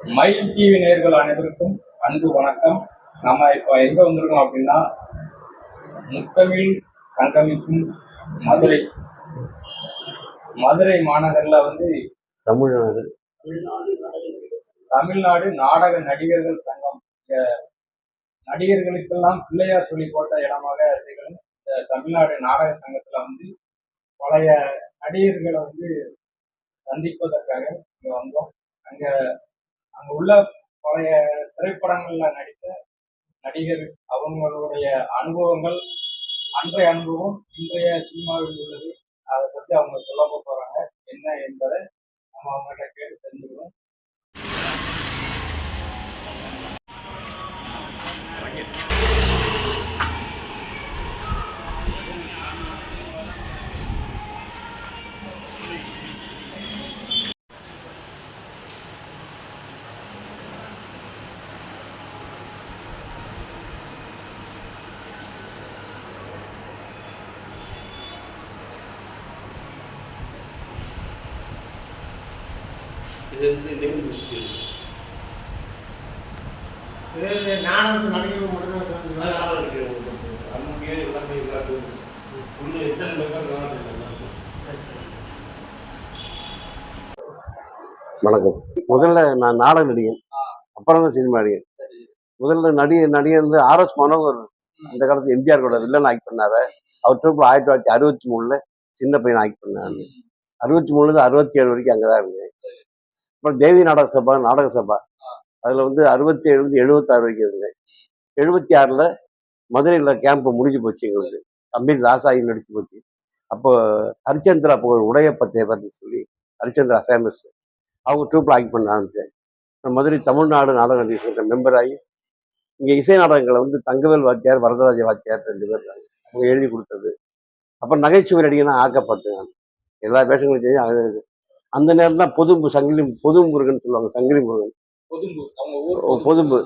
மயில் டிவி நேயர்கள் அனைவருக்கும் அன்பு வணக்கம். நம்ம இப்போ எங்க வந்திருக்கோம் அப்படின்னா முத்தமிழ் சங்கமிக்கும் மதுரை. மதுரை மாநகர்ல வந்து தமிழ்நாடு. தமிழ்நாடு நாடக நடிகர்கள் சங்கம். நடிகர்களுக்கெல்லாம் பிள்ளையார் சொல்லி போட்ட இடமாக திகழும் இந்த தமிழ்நாடு நாடக சங்கத்துல வந்து பழைய நடிகர்களை வந்து சந்திப்பதற்காக இங்க வந்தோம். அங்க அங்க உள்ள பழைய திரைப்படங்கள்ல நடித்த நடிகர் அவங்களுடைய அனுபவங்கள் அன்றைய அனுபவம் இன்றைய சினிமாவில் உள்ளது. அதை பத்தி அவங்க சொல்ல போறாங்க. என்ன என்பதை நம்ம அவங்ககிட்ட கேட்டு தெரிஞ்சுக்கணும். வந்து நேம் ஸ்கில்ஸ் இது நானும் நடிகர் மட்டும் வச்சுருந்தேன் அங்கே எல்லாமே எல்லாத்தையும் உள்ள எத்தனை பேர் நாடகம் வணக்கம். முதல்ல நான் நாடக நடிகன் அப்புறம் தான் சினிமா நடிகன். முதல்ல நடிகர் நடிகர் வந்து ஆர்எஸ் மனோகர் அந்த காலத்து எம்ஜிஆர் கூட வில்லன் ஆக்ட் பண்ணாரு. அவர் ட்ரூப்பில் ஆயிரத்தி தொள்ளாயிரத்தி அறுபத்தி மூணுல சின்ன பையன் ஆக்ட் பண்ணாரு. அறுபத்தி மூணுலேருந்து அறுபத்தி ஏழு வரைக்கும் அங்கே தான் இருந்தேன். அப்புறம் தேவி நாடக சபா நாடக சபா. அதில் வந்து அறுபத்தி ஏழுலேருந்து எழுபத்தாறு வரைக்கும் இருந்தேன் எழுபத்தி ஆறில் மதுரையில் கேம்ப் முடிஞ்சு போச்சு எங்களுக்கு. கம்பெனி லாஸ் ஆகி நடிச்சு போச்சு. அப்போ ஹரிச்சந்திரா புகழ் உடையப்ப தேவர்னு சொல்லி ஹரிச்சந்திரா ஃபேமஸ் அவங்க ட்ரூப்பில் ஆக்ட் பண்ண ஆரம்பித்தேன் மதுரை தமிழ்நாடு நாடக நடிகர் மெம்பர் ஆகி இங்கே இசை நாடகங்களை வந்து தங்கவேல் வாத்தியார் வரதராஜ வாத்தியார் ரெண்டு பேர் அவங்க எழுதி கொடுத்தது. அப்புறம் நகைச்சுவை நடிகனா ஆக்கப்பட்டேன் எல்லா வேஷங்களும் செஞ்சு அந்த நேரம் தான் பொதும்பு சங்கிலி பொது முருகன் சொல்லுவாங்க சங்கிலி முருகன். பொதும்பு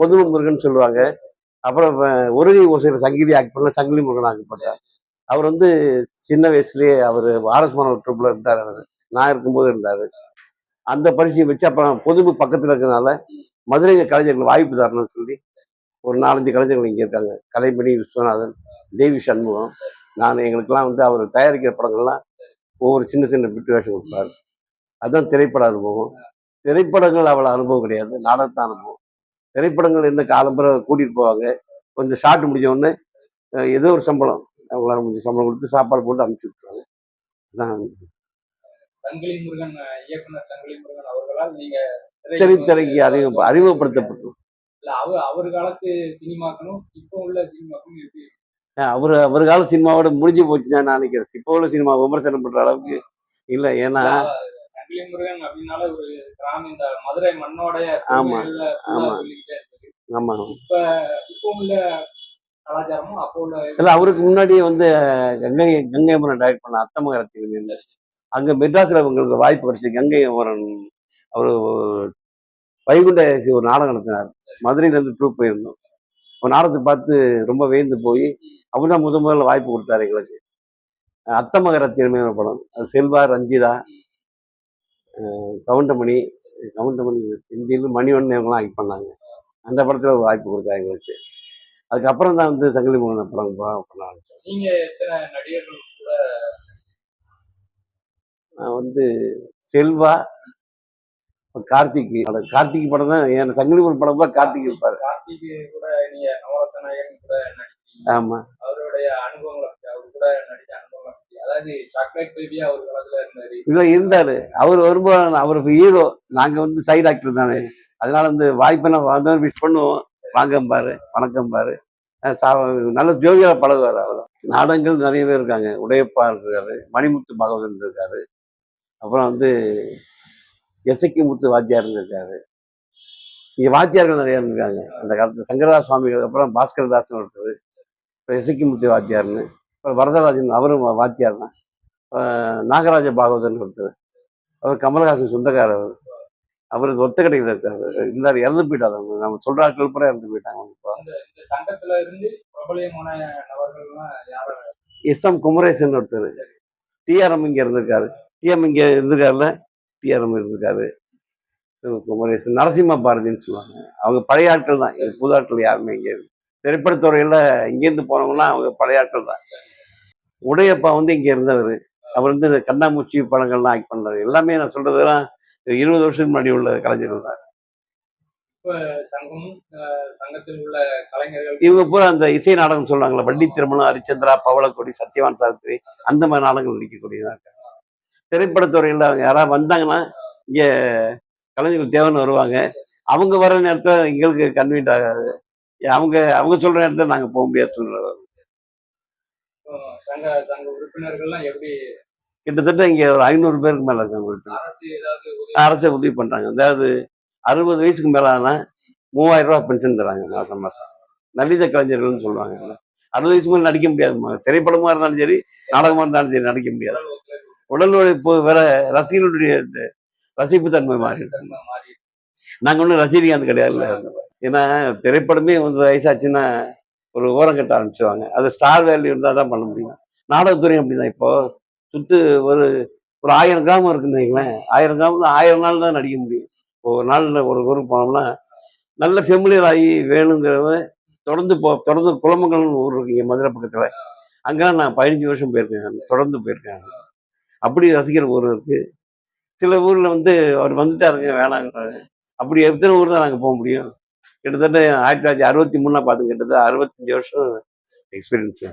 பொதும்பு. முருகன் சொல்லுவாங்க. அப்புறம் ஒருகை ஓசையில் சங்கிலி பண்ண சங்கிலி முருகன் ஆக்கப்பட்டார் அவர் வந்து சின்ன வயசுலயே அவர் ஆர்எஸ் மனோர் ட்ரூப்ல இருந்தார் அவர். நான் இருக்கும்போது இருந்தார். அந்த பரிசையை வச்சு அப்புறம் பொதும்பு பக்கத்தில் இருக்கிறதுனால மதுரை கலைஞர்கள் வாய்ப்பு தரணும்னு சொல்லி ஒரு நாலஞ்சு கலைஞர்கள் இங்கே இருக்காங்க. கலைமணி விஸ்வநாதன் தேவி சண்முகம். நான் எங்களுக்கெல்லாம் வந்து அவர் தயாரிக்கிற படங்கள்லாம் ஒவ்வொரு சின்ன சின்ன பிட்டு வேஷம் கொடுப்பார் அதுதான் திரைப்பட அனுபவம். திரைப்படங்கள் அவ்வளோ அனுபவம் கிடையாது. நாடகத்தான் அனுபவம். திரைப்படங்கள் என்ன காலம்புற கூட்டிகிட்டு போவாங்க. கொஞ்சம் ஷார்ட் முடிஞ்ச உடனே அஹ், ஏதோ ஒரு சம்பளம். அவங்களால முடிஞ்ச சம்பளம் கொடுத்து சாப்பாடு போட்டு அனுப்பிச்சி விட்டுருவாங்க. அதான் சங்கிலி முருகன் இயக்குனர் சங்கிலி முருகன் அவர்களால் நீங்க திரைத்துறைக்கு அறிவு அறிமுகப்படுத்தப்பட்டோம். இல்ல அவர் அவர் காலத்து சினிமாக்களும் இப்போ உள்ள சினிமாக்களும் அவர் அவர் கால சினிமாவோட முடிஞ்சு போச்சு நான் நினைக்கிறேன். இப்போ உள்ள சினிமா விமர்சனம் பண்ற அளவுக்கு இல்லை. ஏன்னா ஆமா, ஆமா. ஆமா. இல்லை அவருக்கு முன்னாடியே வந்து கங்கை கங்கை அமரன் டைரக்ட் பண்ண அத்தமகரத்தில் அங்கே மெட்ராஸில் உங்களுக்கு வாய்ப்பு கிடைச்சது கங்கை அமரன் அவர் வைகுண்ட ஒரு நாடகம் நடத்தினார். மதுரையிலேருந்து ட்ரூப் போயிருந்தோம். ஒரு நாடகத்தை பார்த்து ரொம்ப வேந்து போய் அவர் தான் முத முதல்ல வாய்ப்பு கொடுத்தாரு எங்களுக்கு. அத்தமகர திருமையான படம். அது செல்வா ரஞ்சிதா கவுண்டமணி கவுண்டமணி இந்தியில் மணிவண்ணன் இவங்கெல்லாம் ஆக்ட் பண்ணாங்க. அந்த படத்தில் ஒரு வாய்ப்பு கொடுத்தாரு எங்களுக்கு. அதுக்கப்புறம் தான் வந்து சங்கிலி மோகன படம் பண்ண ஆரம்பிச்சேன் நான் வந்து செல்வா கார்த்திக் கார்த்திக் படம் தான் என் சங்கிலி மோகன் படம் தான் கார்த்திக் இருப்பார் கார்த்திக் கூட நீங்க நவரச நாயகன் கூட நடிச்சீங்க ஆமா அவருடைய அனுபவங்களை பத்தி அவர் கூட நடிச்ச அனுபவங்களை பத்தி இதோ இருந்தாரு. அவர் வரும்போது அவர் ஹீரோ நாங்க வந்து சைடு ஆக்டர் தானே. அதனால வந்து வாய்ப்பெல்லாம் வந்தா விஷ் பண்ணுவோம். வாங்கம் பாரு வணக்கம் பாரு. சா- நல்ல ஜோதியாக பழகுவார் அவர். நாடகங்கள் நிறைய பேர் இருக்காங்க. உடையப்பா இருக்காரு மணிமுத்து பகவதன் இருக்காரு. அப்புறம் வந்து எசக்கி முத்து வாத்தியார் இருக்காரு. இங்கே வாத்தியார்கள் நிறைய இருக்காங்க. அந்த காலத்தில் சங்கரதாஸ் சுவாமிகள் அப்புறம் பாஸ்கரதாசன் ஒருத்தர். அப்புறம் எசக்கி முத்து வாத்தியார்னு. அப்புறம் வரதராஜன் அவரும் வாத்தியார் தான். நாகராஜ பாகவதன் ஒருத்தர். அவர் கமலஹாசன் சொந்தக்காரர் அவர். அவருக்கு ஒத்த கடையில் இருக்காரு. இருந்தார் இறந்து போயிட்டாரு அவங்க நம்ம சொல்ற ஆட்கள் பூரா இறந்து போயிட்டாங்க. சங்கத்துல இருந்து பிரபலியமான எஸ் எம் குமரேசன் ஒருத்தர். டிஆர்எம் இங்க இருந்திருக்காரு. டிஎம் இங்க இருந்திருக்காருல டிஆர்எம் இருந்திருக்காரு. குமரேசன். நரசிம்ம பாரதின்னு சொல்லுவாங்க. அவங்க பழைய ஆட்கள் தான். புது ஆட்கள் யாருமே இங்கே திரைப்படத்துறையில் இங்கேருந்து போனவங்கலாம் அவங்க பழைய ஆட்கள் தான். உடையப்பா வந்து இங்கே இருந்தவர். அவர் வந்து இந்த கண்ணாமூச்சி படங்கள்லாம் ஆக்ட் பண்ணாரு எல்லாமே நான் சொல்றதெல்லாம் இருபது வருஷத்துக்கு முன்னாடி உள்ள கலைஞர்கள் தான். இவங்க பூரா அந்த இசை நாடகம் சொல்றாங்களே வள்ளி திருமணம் ஹரிச்சந்திரா பவளக்கொடி சத்யவான் சாஸ்திரி அந்த மாதிரி நாடகங்கள் நடிக்கக்கூடியதாக இருக்காங்க திரைப்படத்துறையில் அவங்க யாராவது வந்தாங்கன்னா இங்கே கலைஞர்கள் தேவன் வருவாங்க. அவங்க வர நேரத்தில் எங்களுக்கு கன்வீட் ஆகாது. அவங்க அவங்க சொல்ற நேரத்தில் நாங்கள் போக முடியாத சூழ்நிலை சங்க சங்க உறுப்பினர்கள்லாம் எப்படி கிட்டத்தட்ட இங்கே ஒரு ஐநூறு பேருக்கு மேலே இருக்காங்க. அரசு உதவி பண்ணுறாங்க அதாவது அறுபது வயசுக்கு மேலே ஆனால் மூவாயிரம் ரூபா பென்ஷன் தராங்க மாதம் மாதம் நவீன கலைஞர்கள்னு சொல்லுவாங்க. அறுபது வயசுக்கு மேலே நடிக்க முடியாது. திரைப்படமாக இருந்தாலும் சரி நாடகமாக இருந்தாலும் சரி நடிக்க முடியாது. உடல் உழைப்பு வேற ரசிகர்களுடைய ரசிப்பு தன்மை மாறி. நாங்கள் ஒன்றும் ரசிகர்கள் கிடையாது. ஏன்னா திரைப்படமே வந்து வயசாச்சுன்னா ஒரு ஓரம் கட்ட ஆரம்பிச்சுவாங்க அது ஸ்டார் வேல்யூ இருந்தால் தான் பண்ண முடியும். நாடகத்துறையும் அப்படிதான் இப்போ சுத்து ஒரு ஒரு ஆயிரம் கிராமம் இருக்குன்னு வைங்களேன். ஆயிரம் கிராமம் ஆயிரம் நாள் தான் நடிக்க முடியும். ஒரு நாளில் ஒரு ஊருக்கு போனோம்னா நல்ல ஃபெமிலியர் ஆகி வேணுங்கிறவங்க தொடர்ந்து போ தொடர்ந்து குளமங்கல்னு ஊர் இருக்கு இங்கே மதுரை பக்கத்தில். அங்கெல்லாம் நான் பதினஞ்சு வருஷம் போயிருக்கேன் தொடர்ந்து போயிருக்கேன் அப்படி ரசிக்கிற ஊர் இருக்குது சில ஊரில் வந்து அவர் வந்துட்டாருங்க வேணாங்கிறாரு அப்படி எத்தனை ஊர் தான் நாங்கள் போக முடியும்? கிட்டத்தட்ட ஆயிரத்தி தொள்ளாயிரத்தி அறுபத்தி மூணுல பார்த்து கிட்டத்தட்ட அறுபத்தஞ்சு வருஷம் எக்ஸ்பீரியன்ஸ்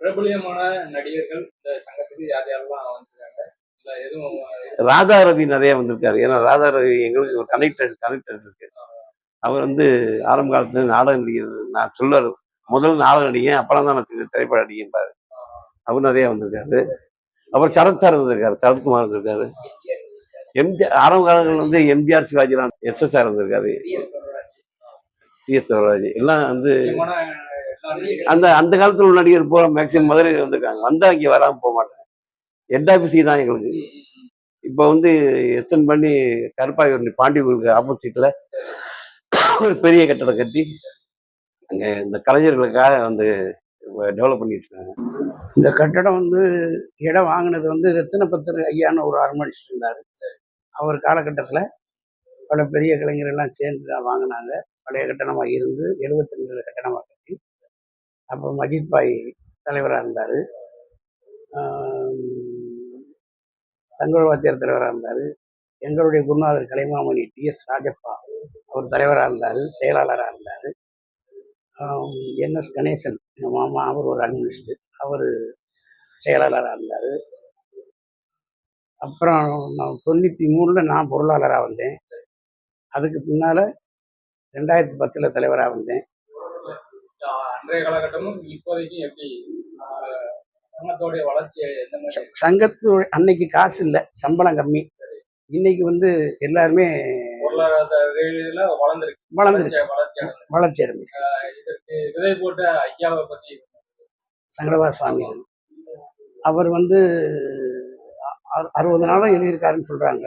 பிரபலியமான நடிகர்கள் இந்த சங்கத்துக்கு யார் யாரெல்லாம் வந்திருக்காங்க? ராதா ரவி நிறைய வந்திருக்காரு. ஏன்னா ராதா ரவி எங்களுக்கு ஒரு கனெக்டட் கனெக்டட் இருக்கு. அவர் வந்து ஆரம்ப காலத்துல நாடகம் நடிக்கிறது நான் சொல்லுவார் முதல்ல நாடகம் நடிகன் அப்புறம் தான் நான் திரை- திரைப்பட நடிகன் அவர் நிறைய வந்திருக்காரு. அப்புறம் சரத் சார் வந்திருக்காரு சரத்குமார் வந்திருக்காரு. எம்ஜிஆர் ஆரம்ப காலங்கள் வந்து எம்ஜிஆர் சிவாஜிலாம் எஸ்எஸ்ஆர் வந்திருக்காரு டி எஸ் சிவராஜ் எல்லாம் வந்து அந்த அந்த காலத்துல உள்ள நடிகர் பூரா மேக்சிமம் மதுரை வந்திருக்காங்க. வந்தா இங்க வராம போக மாட்டாங்க. ஹெட் ஆஃபீஸுக்கு தான் எங்களுக்கு. இப்போ வந்து எத்தனை பண்ணி கருப்பாயூர் பாண்டியூருக்கு ஆப்போசிட்ல ஒரு பெரிய கட்டடம் கட்டி அங்க இந்த கலைஞர்களுக்காக வந்து டெவலப் பண்ணிட்டுருக்காங்க இந்த கட்டடம் வந்து இடம் வாங்கினது வந்து ரத்தினபத்தர் ஐயான்னு ஒரு ஆர்மனிஸ்ட் இருந்தார் அவர் காலகட்டத்தில் பல பெரிய கலைஞரெல்லாம் சேர்ந்து தான் வாங்கினாங்க. பழைய கட்டணமாக இருந்து எழுபத்தி ரெண்டு கட்டணமாக கட்டி அப்போ மஜித் பாய் தலைவராக இருந்தார். தங்கள் வாத்தியார் தலைவராக இருந்தார். எங்களுடைய குருநாதர் கலைமாமணி டி எஸ் ராஜப்பா அவர் தலைவராக இருந்தார் செயலாளராக இருந்தார். என்எஸ் கணேசன் எங்கள் மாமா அவர் ஒரு அட்மினிஸ்ட் அவர் செயலாளராக இருந்தார். அப்புறம் நான் தொண்ணூற்றி மூணில் நான் பொருளாளராக வந்தேன். அதுக்கு பின்னால் ரெண்டாயிரத்தி பத்தில் தலைவராக வந்தேன். அன்றைய காலகட்டமும் இப்போதைக்கும் எப்படி சங்கத்தோடைய வளர்ச்சி சங்கத்து அன்னைக்கு காசு இல்லை சம்பளம் கம்மி. இன்னைக்கு வந்து எல்லாருமே பொருளாதார ரீதியில வளர்ந்துருக்கு. வளர்ந்துருச்சு வளர்ச்சி அடைஞ்சிருக்கு. இதற்கு விதை போட்ட ஐயாவை பத்தி சங்கரவா சுவாமி அவர் வந்து அறுபது நாளும் எழுதியிருக்காருன்னு சொல்கிறாங்க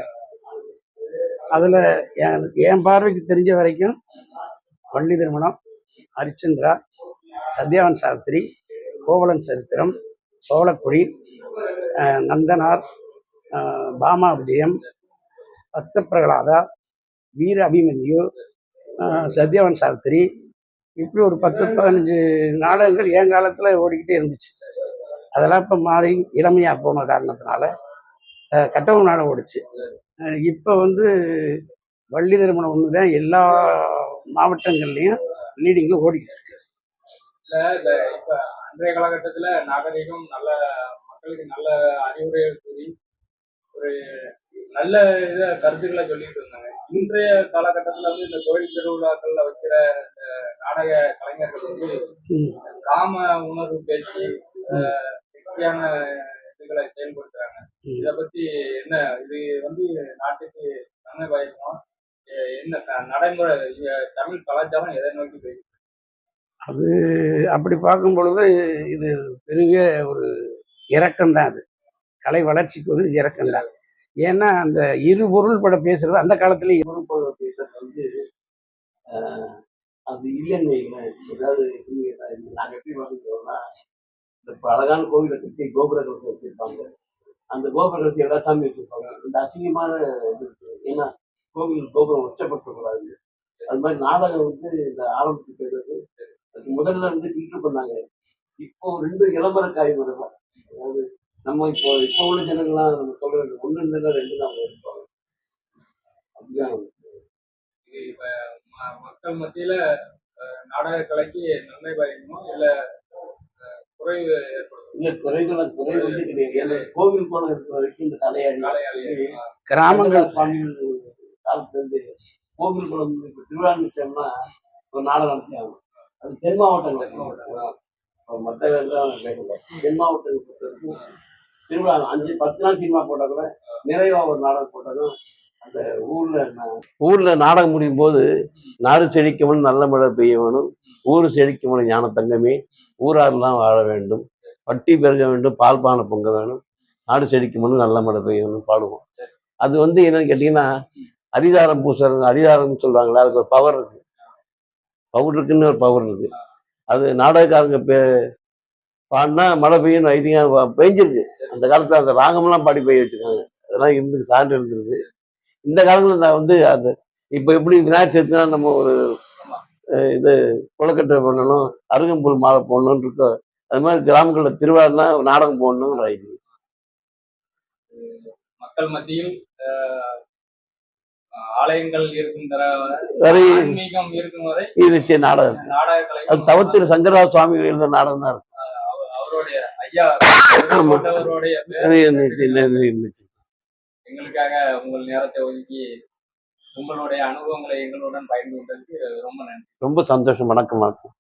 அதில் என் பார்வைக்கு தெரிஞ்ச வரைக்கும் வள்ளி திருமணம் ஹரிச்சந்திரா சத்யாவன் சாஸ்திரி கோவலன் சரித்திரம் சோழக்குடி நந்தனார் பாமா விஜயம் பக்த பிரகலாதா வீர அபிமன்யு சத்யவன் சாஸ்திரி இப்படி ஒரு பத்து பதினஞ்சு நாடகங்கள் என் காலத்தில் ஓடிக்கிட்டே இருந்துச்சு. அதெல்லாம் இப்போ மாறி இளமையாக போன காரணத்தினால கட்டவும் நாடகம் ஓடிச்சு. இப்போ வந்து வள்ளி திருமணம் ஒன்று தான் எல்லா மாவட்டங்கள்லையும் லீடிங்கில் ஓடிக்கிட்டு இருக்கு. இப்போ அன்றைய காலகட்டத்தில் நாகரிகம் நல்ல மக்களுக்கு நல்ல அறிவுரைகள் கூறி ஒரு நல்ல இதை கருத்துக்களை சொல்லிட்டு இருந்தாங்க. இன்றைய காலகட்டத்துல வந்து இந்த கோயில் திருவிழாக்கள்ல வைக்கிற நாடக கலைஞர்கள் வந்து. காம உணர்வு பேச்சு செக்ஸியான இதுகளை செயல்படுத்துறாங்க. இத பத்தி என்ன இது வந்து நாட்டுக்கு நன்மை பயக்குமா என்ன நடைமுறை தமிழ் கலாச்சாரம் எதை நோக்கி போயிருக்கு அது அப்படி பார்க்கும் பொழுது இது பெரிய ஒரு இறக்கம் தான் அது கலை வளர்ச்சிக்கு ஒரு இறக்கம் தான் ஏன்னா அந்த இரு பொருள் பட பேசுறது அந்த காலத்துல பொருள் பொருள் பேசுறது வந்து அது இல்லைன்னு ஏதாவது நாங்கள் எப்படி வாங்கிக்கிறோம்னா இந்த அழகான கோவிலை கட்டி கோபுர கலசம் வச்சிருப்பாங்க. அந்த கோபுர கலசம் எல்லா சாமி வச்சிருப்பாங்க. இந்த அசிங்கமான இது இருக்கு. ஏன்னா கோவில் கோபுரம் உச்சப்பட்டுக்கூடாது அது மாதிரி நாடகம் வந்து இந்த ஆரம்பிச்சு போயிடுறது. அதுக்கு முதல்ல வந்து ஃபில்டர் பண்ணாங்க. இப்போ ரெண்டு இளம்பர காய் வருவா அதாவது நம்ம இப்போ இப்போ உள்ள ஜனங்கள்லாம் நம்ம சொல்றது ஒன்று இல்லைன்னா ரெண்டு தான் அவங்க இருப்பாங்க. அப்படிதான் இப்ப ம- மக்கள் மத்தியில நாடக கலைக்கு நன்மை பயக்குமா இல்ல குறைவு இல்ல குறைகள் குறை வந்து கிடையாது. கோவில் கோலம் இருக்கிற வரைக்கும் இந்த தலையாடி கிராமங்கள் சுவாமிகள் காலத்துல இருந்து கோவில் குளம் இப்போ திருவிழாச்சோம்னா ஒரு நாடகம் நடத்தி ஆகும். அது தென் மாவட்டங்கள் மற்ற தென் மாவட்டங்கள் பொறுத்த வரைக்கும் திருவிழா அஞ்சு பத்து நாள் சினிமா போட்டா கூட நிறைவா ஒரு நாடகம் போட்டதும் அந்த ஊர்ல ஊரில் ஊர்ல நாடகம் முடியும் போது நாடு செழிக்கவனும் நல்ல மழை பெய்ய வேணும். ஊர் செழிக்கவனும் ஞான தங்கமே. ஊராரெல்லாம் வாழ வேண்டும். பட்டி பெருக வேண்டும். பால் பானை பொங்க வேணும். நாடு செழிக்கவனும் நல்ல மழை பெய்யணும்னு பாடுவோம். அது வந்து என்னன்னு கேட்டீங்கன்னா அரிதாரம் பூசுறது அரிதாரம்னு சொல்றாங்களே அதுக்கு ஒரு பவர் இருக்கு. பவர் இருக்குன்னு ஒரு பவர் இருக்கு. அது நாடகக்காரங்க பே பாடினா மழை பெய்யும் ஐதிகம் பெஞ்சிருக்கு. அந்த காலத்துல அந்த ராகம்லாம் பாடி பெய்ய வச்சிருக்காங்க. அதெல்லாம் இருந்து சான்று இருந்திருக்கு. இந்த காலத்துல நான் வந்து அந்த இப்போ எப்படி விநாயகர் சதுர்த்தினா நம்ம ஒரு இது கொலக்கட்டை பண்ணணும் அருகம்புல் மாலை போடணும்னு இருக்கோ அது மாதிரி கிராமங்களில் திருவிழான்னா நாடகம் போடணும் ஒரு ஐடியா மக்கள் மத்தியில் ஆலயங்கள் இருக்கின்ற வரை இருக்கும் வரை நாடகம். நாடக அது தவிர்த்து சங்கரா சுவாமி எழுந்த நாடகம் தான் இருக்கு. எங்களுக்காக உங்கள் நேரத்தை ஒதுக்கி உங்களுடைய அனுபவங்களை எங்களுடன் பகிர்ந்து கொண்டதுக்கு ரொம்ப நன்றி. ரொம்ப சந்தோஷம். வணக்கம் வணக்கம்.